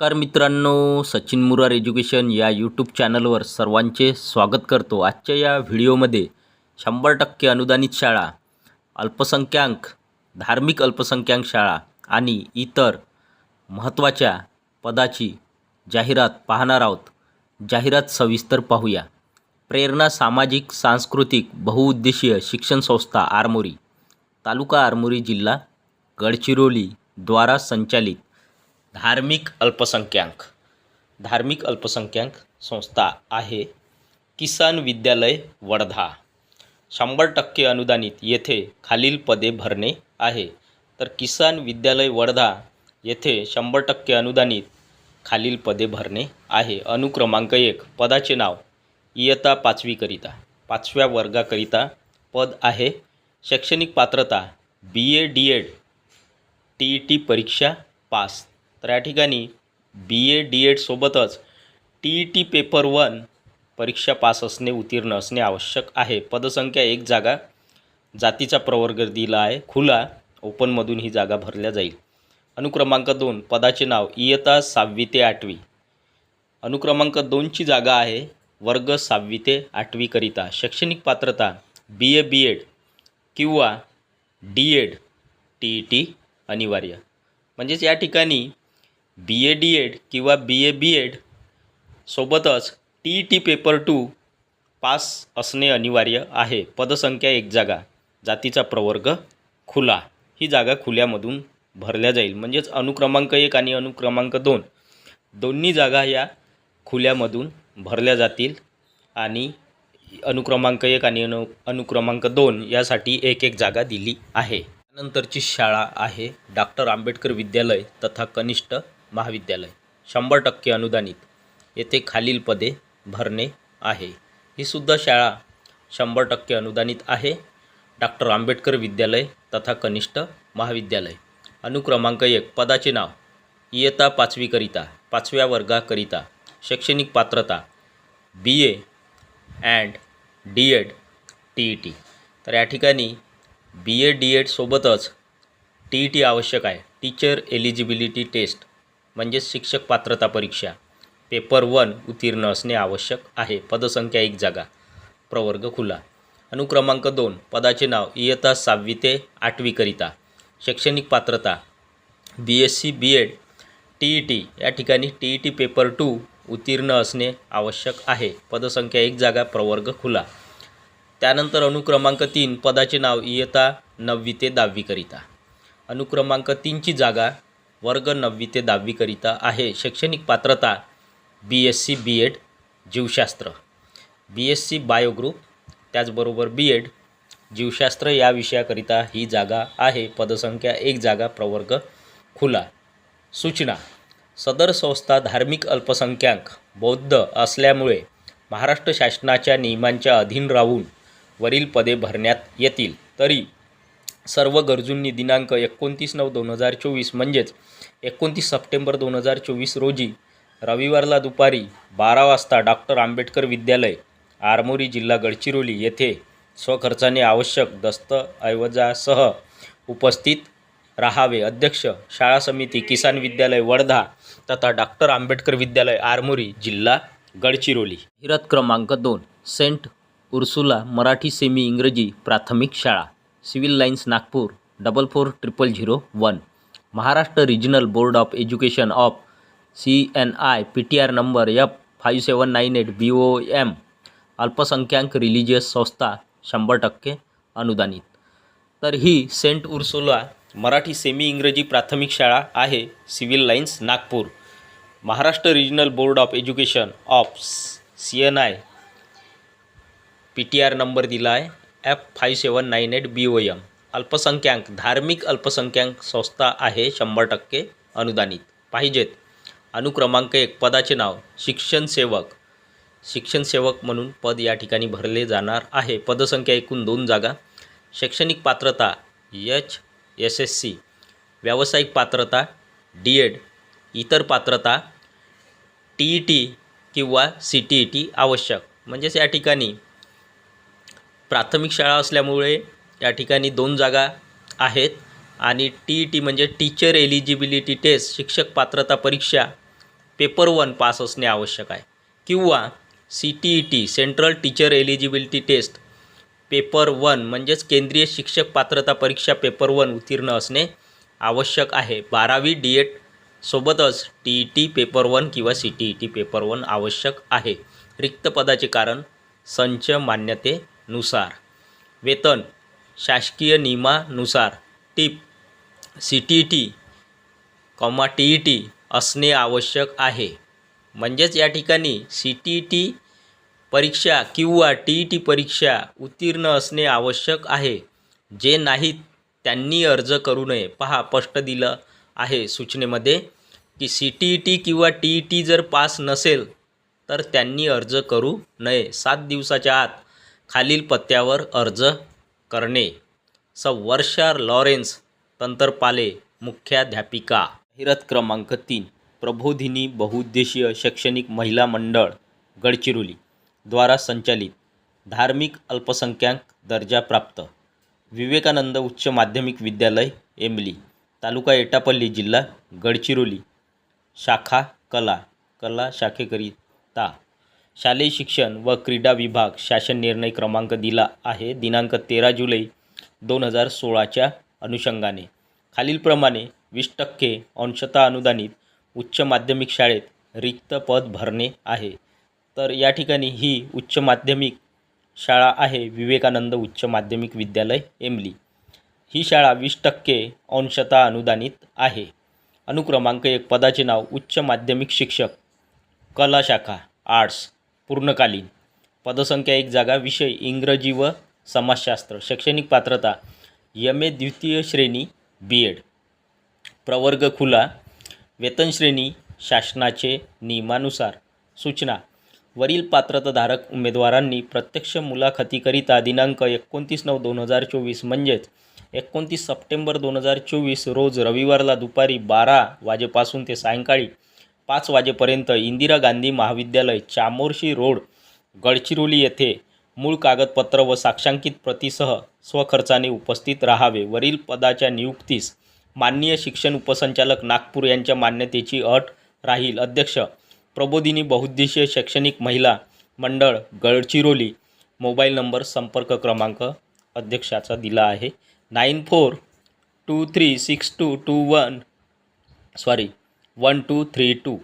नमस्कार मित्रांनो सचिन मुरार एज्युकेशन या यूट्यूब चॅनलवर सर्वांचे स्वागत करतो. आजच्या या व्हिडिओमध्ये शंभर टक्के अनुदानित शाळा अल्पसंख्याक धार्मिक अल्पसंख्याक शाळा आणि इतर महत्त्वाच्या पदाची जाहिरात पाहणार आहोत. जाहिरात सविस्तर पाहूया. प्रेरणा सामाजिक सांस्कृतिक बहुउद्देशीय शिक्षण संस्था आरमोरी तालुका आरमोरी जिल्हा गडचिरोली द्वारा संचालित धार्मिक अल्पसंख्याक. धार्मिक अल्पसंख्याक संस्था आहे किसान विद्यालय वर्धा. शंभर टक्के अनुदानित येथे खालील पदे भरणे आहे. तर किसान विद्यालय वर्धा येथे शंभर टक्के अनुदानित खालील पदे भरणे आहे. अनुक्रमांक एक पदाचे नाव इयत्ता पाचवीकरिता पाचव्या वर्गाकरिता पद आहे. शैक्षणिक पात्रता B A D Ed T E T परीक्षा पास. तर या ठिकाणी B A D एडसोबतच T E T paper one परीक्षा पास असणे उत्तीर्ण असणे आवश्यक आहे. पदसंख्या एक जागा जातीचा प्रवर्ग दिला आहे. खुला ओपनमधून ही जागा भरल्या जाईल. अनुक्रमांक दोन पदाचे नाव इयता सहावी ते आठवी. अनुक्रमांक दोनची जागा आहे. वर्ग सहावी ते आठवीकरिता शैक्षणिक पात्रता बी ए बी एड किंवा D Ed T E T अनिवार्य. म्हणजेच या ठिकाणी बी ए डी एड किंवा बी ए बी एड सोबतच T E T paper two pass असणे अनिवार्य आहे. पदसंख्या एक जागा जातीचा प्रवर्ग खुला. ही जागा खुल्यामधून भरल्या जाईल. म्हणजेच अनुक्रमांक एक आणि अनुक्रमांक दोन. दोन्ही जागा या खुल्यामधून भरल्या जातील आणि अनुक्रमांक एक आणि अनु अनुक्रमांक दोन यासाठी एक एक जागा दिली आहे. त्यानंतरची शाळा आहे. डॉक्टर आंबेडकर विद्यालय तथा कनिष्ठ महाविद्यालय. शंभर टक्के अनुदानित. येथे खालील पदे भरणे आहे. ही सुद्धा शाळा शंभर टक्के अनुदानित आहे. डॉक्टर आंबेडकर विद्यालय तथा कनिष्ठ महाविद्यालय. अनुक्रमांक एक. पदाचे नाव. इयत्ता पाचवीकरिता पाचव्या वर्गाकरिता शैक्षणिक पात्रता B A and D Ed T E T तर या ठिकाणी बी ए डी एडसोबतच टी ई टी आवश्यक आहे. टीचर एलिजिबिलिटी टेस्ट म्हणजेच शिक्षक पात्रता परीक्षा. पेपर वन उत्तीर्ण असणे आवश्यक आहे. पदसंख्या एक जागा. प्रवर्ग खुला. अनुक्रमांक दोन. पदाचे नाव इयत्ता सहावी ते आठवीकरिता शैक्षणिक पात्रता. B S C B Ed T E T या ठिकाणी T E T paper two उत्तीर्ण असणे आवश्यक आहे. पदसंख्या एक जागा. प्रवर्ग खुला. त्यानंतर अनुक्रमांक तीन. पदाचे नाव इयत्ता नववी ते दहावीकरिता अनुक्रमांक तीनची जागा वर्ग नववी ते दहावीकरिता आहे. शैक्षणिक पात्रता B S C B Ed जीवशास्त्र. बी एस सी बायोग्रुप त्याचबरोबर बी एड जीवशास्त्र या विषयाकरिता ही जागा आहे. पदसंख्या एक जागा प्रवर्ग खुला. सूचना. सदर संस्था धार्मिक अल्पसंख्याक बौद्ध असल्यामुळे महाराष्ट्र शासनाच्या नियमांच्या अधीन राहून वरील पदे भरण्यात येतील. तरी सर्व गरजूंनी दिनांक एकोणतीस नऊ दोन हजार चोवीस म्हणजेच एकोणतीस सप्टेंबर दोन हजार चोवीस रोजी रविवारला दुपारी बारा वाजता डॉक्टर आंबेडकर विद्यालय आरमोरी जिल्हा गडचिरोली येथे स्वखर्चाने आवश्यक दस्तऐवजासह उपस्थित राहावे. अध्यक्ष शाळा समिती किसान विद्यालय वर्धा तथा डॉक्टर आंबेडकर विद्यालय आरमोरी जिल्हा गडचिरोली. हिरत क्रमांक दोन सेंट उर्सुला मराठी सेमी इंग्रजी प्राथमिक शाळा. Civil lines Nagpur double four triple zero one. Maharashtra regional board of education of C N I P T R number F five seven nine eight B O M अल्पसंख्याक religious संस्था शंभर टक्के अनुदानित. तर ही सेंट उर्सुला मराठी सेमी इंग्रजी प्राथमिक शाळा आहे civil lines Nagpur. Maharashtra regional board of education of C N I P T R number दिला आहे. F five seven nine eight B O M अल्पसंख्याक धार्मिक अल्पसंख्याक संस्था आहे शंभर टक्के अनुदानित. पाहिजेत. अनुक्रमांक एक पदाचे नाव शिक्षण सेवक. शिक्षण सेवक म्हणून पद या ठिकाणी भरले जाणार आहे. पदसंख्या एकूण दोन जागा. शैक्षणिक पात्रता एच एस एस सी. व्यावसायिक पात्रता डी एड. इतर पात्रता टी ई टी किंवा सी टी ई टी आवश्यक. म्हणजेच या ठिकाणी प्राथमिक शाळा असल्यामुळे या ठिकाणी दोन जागा आहेत. आणि टी ई टी म्हणजे टीचर एलिजिबिलिटी टेस्ट शिक्षक पात्रता परीक्षा पेपर वन पास असणे आवश्यक आहे. किंवा C T E T central teacher eligibility test paper one म्हणजेच केंद्रीय शिक्षक पात्रता परीक्षा पेपर वन उत्तीर्ण असणे आवश्यक आहे. बारावी डी एड सोबतच T E T paper one किंवा C T E T paper one आवश्यक आहे. रिक्त पदाचे कारण संच मान्यते नुसार. वेतन शासकीय नियमानुसार. टीप C T E T comma T E T असणे आवश्यक आहे. म्हणजेच या ठिकाणी सी टी टी परीक्षा किंवा टी ई टी परीक्षा उत्तीर्ण असणे आवश्यक आहे. जे नाहीत त्यांनी अर्ज करू नये. पहा स्पष्ट दिलं आहे सूचनेमध्ये की सी टी ई टी किंवा टी ई टी जर पास नसेल तर त्यांनी अर्ज करू नये. सात दिवसाच्या आत खालील पत्त्यावर अर्ज करणे. स वर्षा लॉरेन्स तंत्रपाले मुख्याध्यापिका. जाहिरात क्रमांक तीन प्रबोधिनी बहुउद्देशीय शैक्षणिक महिला मंडळ गडचिरोली द्वारा संचालित. धार्मिक अल्पसंख्याक दर्जा प्राप्त. विवेकानंद उच्च माध्यमिक विद्यालय एमली. तालुका एटापल्ली जिल्हा गडचिरोली. शाखा कला. कला शाखेकरिता शालेय शिक्षण व क्रीडा विभाग शासन निर्णय क्रमांक दिला आहे. दिनांक तेरा जुलै दोन हजार सोळाच्या अनुषंगाने. खालीलप्रमाणे वीस टक्के अंशता अनुदानित उच्च माध्यमिक शाळेत रिक्त पद भरणे आहे. तर या ठिकाणी ही उच्च माध्यमिक शाळा आहे. विवेकानंद उच्च माध्यमिक विद्यालय एमली ही शाळा वीस टक्के अंशता अनुदानित आहे. अनुक्रमांक एक पदाचे नाव उच्च माध्यमिक शिक्षक कला शाखा आर्ट्स. पूर्णकालीन. पदसंख्या एक जागा विषय इंग्रजी व समाजशास्त्र शैक्षणिक पात्रता यम ए द्वितीय श्रेणी बी एड प्रवर्ग खुला वेतन श्रेणी शासनाचे नियमानुसार सूचना. वरील पात्रताधारक उमेदवारांनी प्रत्यक्ष मुलाखतीकरिता दिनांक एकोणतीस नऊ दोन हजार चोवीस म्हणजेच एकोणतीस सप्टेंबर दोन हजार चोवीस रोज रविवारला दुपारी बारा वाजेपासून ते सायंकाळी पाच वाजेपर्यंत इंदिरा गांधी महाविद्यालय चामोर्शी रोड गडचिरोली येथे मूळ कागदपत्र व साक्षांकित प्रतीसह स्वखर्चाने उपस्थित राहावे. वरील पदाच्या नियुक्तीस माननीय शिक्षण उपसंचालक नागपूर यांच्या मान्यतेची अट राहील. अध्यक्ष प्रबोधिनी बहुउद्देशीय शैक्षणिक महिला मंडळ गडचिरोली. मोबाईल नंबर संपर्क क्रमांक अध्यक्षाचा दिला आहे. Nine four two three six two two one sorry one two three two.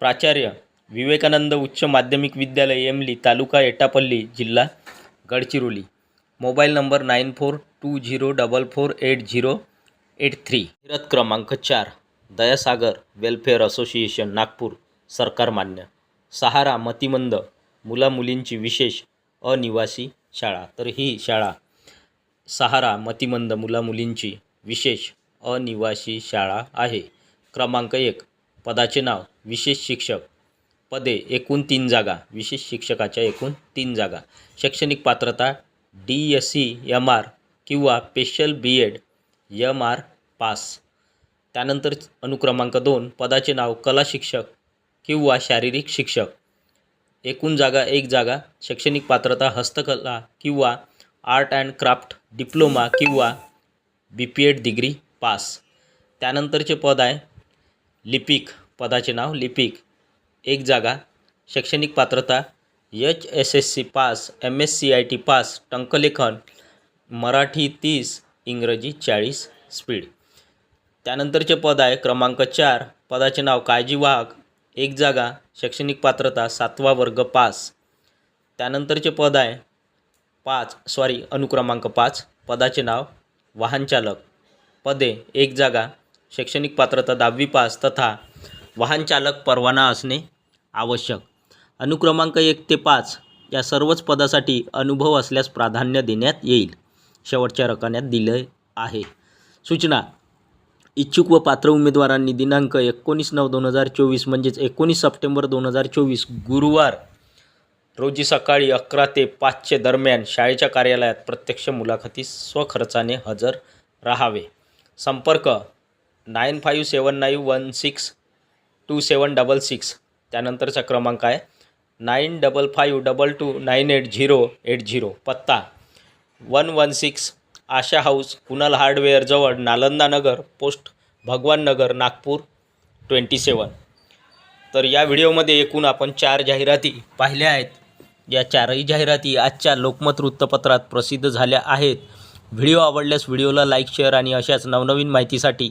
प्राचार्य विवेकानंद उच्च माध्यमिक विद्यालय एमली तालुका एटापल्ली जिल्हा Gadchiroli. Mobile number nine four two zero double four eight zero eight three. जाहिरात क्रमांक चार दयासागर वेलफेअर असोसिएशन नागपूर सरकार मान्य. सहारा मतिमंद मुलामुलींची विशेष अनिवासी शाळा. तर ही शाळा सहारा मतिमंद मुलामुलींची विशेष अनिवासी शाळा आहे. क्रमांक एक. पदाचे नाव. विशेष शिक्षक. पदे एकूण तीन जागा. विशेष शिक्षकाच्या एकूण तीन जागा. शैक्षणिक पात्रता D S C M R किंवा special B Ed M R pass. त्यानंतर अनुक्रमांक दोन. पदाचे नाव कला शिक्षक किंवा शारीरिक शिक्षक. एकूण जागा एक जागा. शैक्षणिक पात्रता हस्तकला किंवा आर्ट अँड क्राफ्ट डिप्लोमा किंवा B P Ed degree pass. त्यानंतरचे पद आहे लिपिक पदाचे नाव लिपिक. एक जागा शैक्षणिक पात्रता H S S C pass M S C I T pass टंकलेखन Marathi तीस इंग्रजी चाळीस स्पीड. त्यानंतरचे पद आहे क्रमांक चार पदाचे नाव काळजीवाहक. एक जागा शैक्षणिक पात्रता सातवा वर्ग पास. त्यानंतरचे पद आहे पाच सॉरी अनुक्रमांक पाच पदाचे नाव वाहनचालक. पदे एक जागा शैक्षणिक पात्रता दहावी पास तथा वाहनचालक परवाना असणे आवश्यक. अनुक्रमांक एक ते पाच या सर्वच पदासाठी अनुभव असल्यास प्राधान्य देण्यात येईल. शेवटच्या रकान्यात दिले आहे. सूचना. इच्छुक व पात्र उमेदवारांनी दिनांक एकोणीस नऊ दोन हजार चोवीस म्हणजेच एकोणीस सप्टेंबर दोन हजार चोवीस गुरुवार रोजी सकाळी अकरा ते पाचचे दरम्यान शाळेच्या कार्यालयात प्रत्यक्ष मुलाखतीस स्वखर्चाने हजर राहावे. संपर्क. Nine five seven nine one six two seven double six. त्यानंतरचा क्रमांक आहे nine double five double two nine eight zero eight zero. पत्ता one one six Asha house Kunal हार्डवेअरजवळ Nalanda Nagar post Bhagwan Nagar Nagpur twenty सेवन. तर या व्हिडिओमध्ये एकूण आपण चार जाहिराती पाहिल्या आहेत. या चारही जाहिराती आजच्या लोकमत वृत्तपत्रात प्रसिद्ध झाल्या आहेत. व्हिडिओ आवडल्यास व्हिडिओला लाईक शेअर आणि अशाच नवनवीन माहितीसाठी